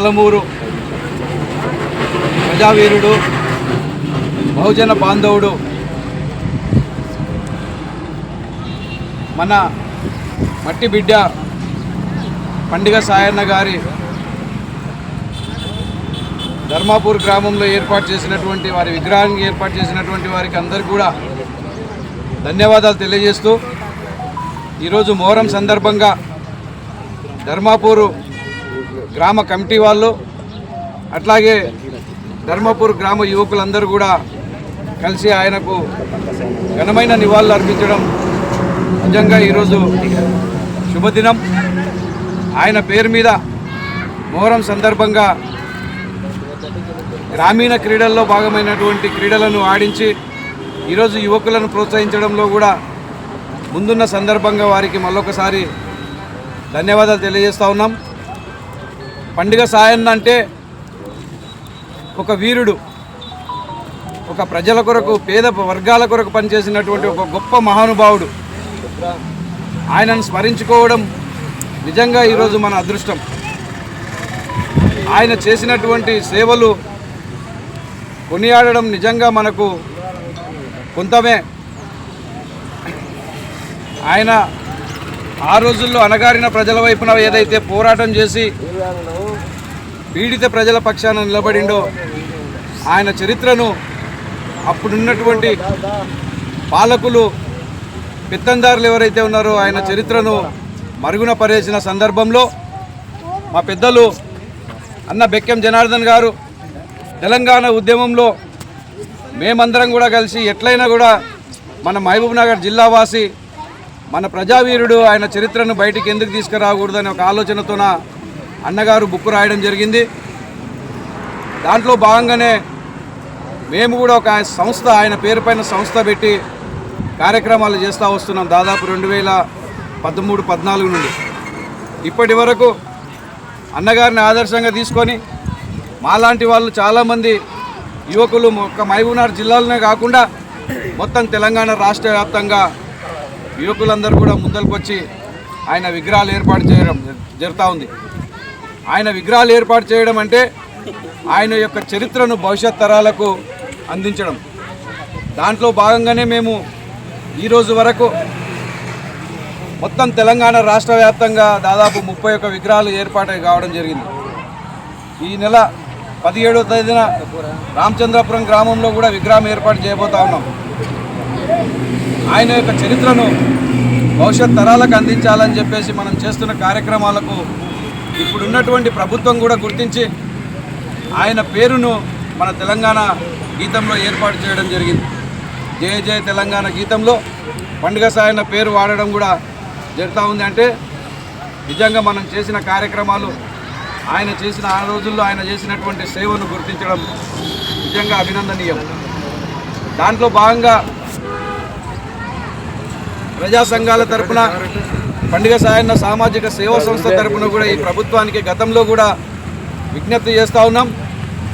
పాలమూరు ప్రజావీరుడు బహుజన బాంధవుడు మన మట్టి బిడ్డ పండుగ సాయన్న గారి ధర్మాపూర్ గ్రామంలో ఏర్పాటు చేసినటువంటి వారి విగ్రహానికి ఏర్పాటు చేసినటువంటి వారికి అందరు కూడా ధన్యవాదాలు తెలియజేస్తూ ఈరోజు మొహరం సందర్భంగా ధర్మాపూరు గ్రామ కమిటీ వాళ్ళు అట్లాగే ధర్మపూర్ గ్రామ యువకులందరూ కూడా కలిసి ఆయనకు ఘనమైన నివాళులు అర్పించడం నిజంగా ఈరోజు శుభదినం. ఆయన పేరు మీద మొహరం సందర్భంగా గ్రామీణ క్రీడల్లో భాగమైనటువంటి క్రీడలను ఆడించి ఈరోజు యువకులను ప్రోత్సహించడంలో కూడా ముందున్న సందర్భంగా వారికి మళ్ళొకసారి ధన్యవాదాలు తెలియజేస్తూ ఉన్నాం. పండుగ సాయన్న అంటే ఒక వీరుడు ఒక ప్రజల కొరకు పేద వర్గాల కొరకు పనిచేసినటువంటి ఒక గొప్ప మహానుభావుడు. ఆయనను స్మరించుకోవడం నిజంగా ఈరోజు మన అదృష్టం. ఆయన చేసినటువంటి సేవలు కొనియాడడం నిజంగా మనకు కొంతమే. ఆయన ఆ రోజుల్లో అణగారిన ప్రజల వైపున ఏదైతే పోరాటం చేసి పీడిత ప్రజల పక్షాన నిలబడిండో ఆయన చరిత్రను అప్పుడున్నటువంటి పాలకులు పెత్తందారులు ఎవరైతే ఉన్నారో ఆయన చరిత్రను మరుగున పరేసిన సందర్భంలో మా పెద్దలు అన్న బెక్కెం జనార్దన్ గారు తెలంగాణ ఉద్యమంలో మేమందరం కూడా కలిసి ఎట్లయినా కూడా మన మహబూబ్ నగర్ జిల్లావాసి మన ప్రజావీరుడు ఆయన చరిత్రను బయటికి ఎందుకు తీసుకురాకూడదనే ఒక ఆలోచనతోన అన్నగారు బుక్ రాయడం జరిగింది. దాంట్లో భాగంగానే మేము కూడా ఒక సంస్థ ఆయన పేరుపైన సంస్థ పెట్టి కార్యక్రమాలు చేస్తూ వస్తున్నాం దాదాపు రెండు వేల పదమూడు పద్నాలుగు నుండి. ఇప్పటి వరకు అన్నగారిని ఆదర్శంగా తీసుకొని మాలాంటి వాళ్ళు చాలామంది యువకులు ఒక మహబూబ్నగర్ జిల్లాలోనే కాకుండా మొత్తం తెలంగాణ రాష్ట్ర వ్యాప్తంగా యువకులందరూ కూడా ముందరకు వచ్చి ఆయన విగ్రహాలు ఏర్పాటు చేయడం జరుగుతూ ఉంది. ఆయన విగ్రహాలు ఏర్పాటు చేయడం అంటే ఆయన యొక్క చరిత్రను భవిష్యత్ తరాలకు అందించడం. దాంట్లో భాగంగానే మేము ఈరోజు వరకు మొత్తం తెలంగాణ రాష్ట్ర వ్యాప్తంగా దాదాపు ముప్పై ఒక్క విగ్రహాలు ఏర్పాటు కావడం జరిగింది. ఈ నెల పదిహేడవ తేదీన రామచంద్రపురం గ్రామంలో కూడా విగ్రహం ఏర్పాటు చేయబోతా ఉన్నాం. ఆయన యొక్క చరిత్రను భవిష్యత్ తరాలకు అందించాలని చెప్పేసి మనం చేస్తున్న కార్యక్రమాలకు ఇప్పుడున్నటువంటి ప్రభుత్వం కూడా గుర్తించి ఆయన పేరును మన తెలంగాణ గీతంలో ఏర్పాటు చేయడం జరిగింది. జయ జయ తెలంగాణ గీతంలో పండుగ సాయన పేరు వాడడం కూడా జరుగుతూ ఉంది. అంటే నిజంగా మనం చేసిన కార్యక్రమాలు ఆయన చేసిన ఆ రోజుల్లో ఆయన చేసినటువంటి సేవను గుర్తించడం నిజంగా అభినందనీయం. దాంట్లో భాగంగా ప్రజా సంఘాల తరపున పండుగ సాయన్న సామాజిక సేవా సంస్థ తరపున కూడా ఈ ప్రభుత్వానికి గతంలో కూడా విజ్ఞప్తి చేస్తూ ఉన్నాం.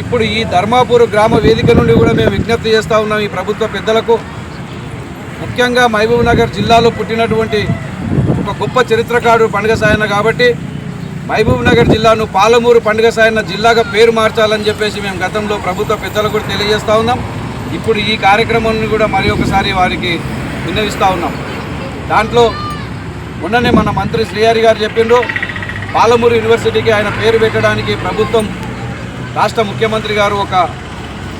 ఇప్పుడు ఈ ధర్మాపూర్ గ్రామ వేదిక నుండి కూడా మేము విజ్ఞప్తి చేస్తూ ఉన్నాం ఈ ప్రభుత్వ పెద్దలకు. ముఖ్యంగా మహబూబ్ నగర్ జిల్లాలో పుట్టినటువంటి ఒక గొప్ప చరిత్రకారుడు పండుగ సాయన్న కాబట్టి మహబూబ్ నగర్ జిల్లాను పాలమూరు పండుగ సాయన్న జిల్లాగా పేరు మార్చాలని చెప్పేసి మేము గతంలో ప్రభుత్వ పెద్దలకు కూడా తెలియజేస్తూ ఉన్నాం. ఇప్పుడు ఈ కార్యక్రమాన్ని కూడా మరి ఒకసారి వారికి విన్నవిస్తూ ఉన్నాం. దాంట్లో మొన్ననే మన మంత్రి శ్రీహరి గారు చెప్పిండ్రు పాలమూరు యూనివర్సిటీకి ఆయన పేరు పెట్టడానికి ప్రభుత్వం రాష్ట్ర ముఖ్యమంత్రి గారు ఒక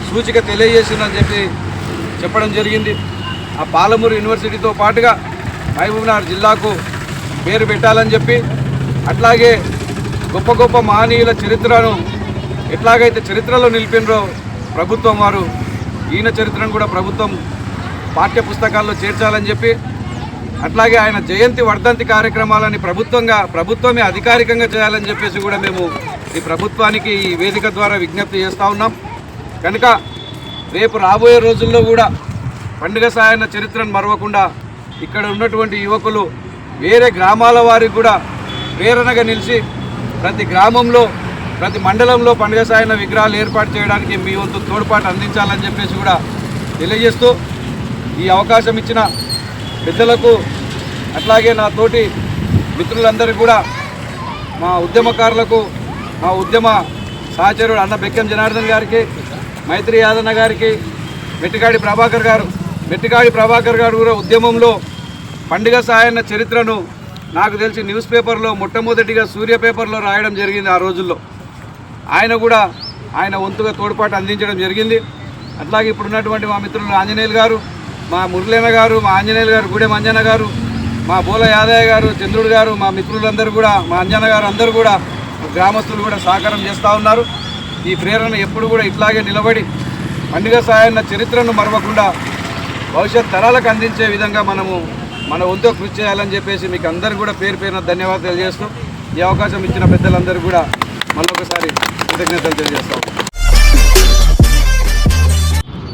సూచిక తెలియజేసిందని చెప్పి చెప్పడం జరిగింది. ఆ పాలమూరు యూనివర్సిటీతో పాటుగా మహబూబ్నగర్ జిల్లాకు పేరు పెట్టాలని చెప్పి అట్లాగే గొప్ప గొప్ప మహనీయుల చరిత్రను ఎట్లాగైతే చరిత్రలో నిలిపినరో ప్రభుత్వం వారు ఈయన చరిత్రను కూడా ప్రభుత్వం పాఠ్య పుస్తకాల్లో చేర్చాలని చెప్పి అట్లాగే ఆయన జయంతి వర్ధంతి కార్యక్రమాలని ప్రభుత్వంగా ప్రభుత్వమే అధికారికంగా చేయాలని చెప్పేసి కూడా మేము ఈ ప్రభుత్వానికి ఈ వేదిక ద్వారా విజ్ఞప్తి చేస్తూ ఉన్నాం. కనుక రేపు రాబోయే రోజుల్లో కూడా పండుగ సాయన్న చరిత్రను మరవకుండా ఇక్కడ ఉన్నటువంటి యువకులు వేరే గ్రామాల వారికి కూడా ప్రేరణగా నిలిచి ప్రతి గ్రామంలో ప్రతి మండలంలో పండుగ సాయన విగ్రహాలు ఏర్పాటు చేయడానికి మీ వంతు తోడ్పాటు అందించాలని చెప్పేసి కూడా తెలియజేస్తూ ఈ అవకాశం ఇచ్చిన పెద్దలకు అట్లాగే నా తోటి మిత్రులందరికీ కూడా మా ఉద్యమకారులకు మా ఉద్యమ సహచరుడు అన్న బెక్కం జనార్దన్ గారికి మైత్రి యాదన్న గారికి మెట్టికాడి ప్రభాకర్ గారు మెట్టికాడి ప్రభాకర్ గారు కూడా ఉద్యమంలో పండుగ సాయన్న చరిత్రను నాకు తెలిసి న్యూస్ పేపర్లో మొట్టమొదటిగా సూర్య పేపర్లో రాయడం జరిగింది ఆ రోజుల్లో. ఆయన కూడా ఆయన వంతుగా తోడ్పాటు అందించడం జరిగింది. అట్లాగే ఇప్పుడున్నటువంటి మా మిత్రులు ఆంజనేయులు గారు మా మురళీన గారు మా ఆంజనేయులు గారు గూడెం అంజన గారు మా బోల యాదయ్య గారు చంద్రుడు గారు మా మిత్రులందరూ కూడా మా అంజన గారు అందరూ కూడా గ్రామస్తులు కూడా సహకారం చేస్తూ ఉన్నారు. ఈ ప్రేరణ ఎప్పుడు కూడా ఇట్లాగే నిలబడి పండుగ సాయన్న చరిత్రను మరవకుండా భవిష్యత్ తరాలకు అందించే విధంగా మనము మన వంతు కృషి చేయాలని చెప్పేసి మీకు అందరు కూడా పేరు పేరున ధన్యవాదాలు తెలియజేస్తూ ఈ అవకాశం ఇచ్చిన పెద్దలందరూ కూడా మళ్ళొకసారి కృతజ్ఞతలు తెలియజేస్తాం.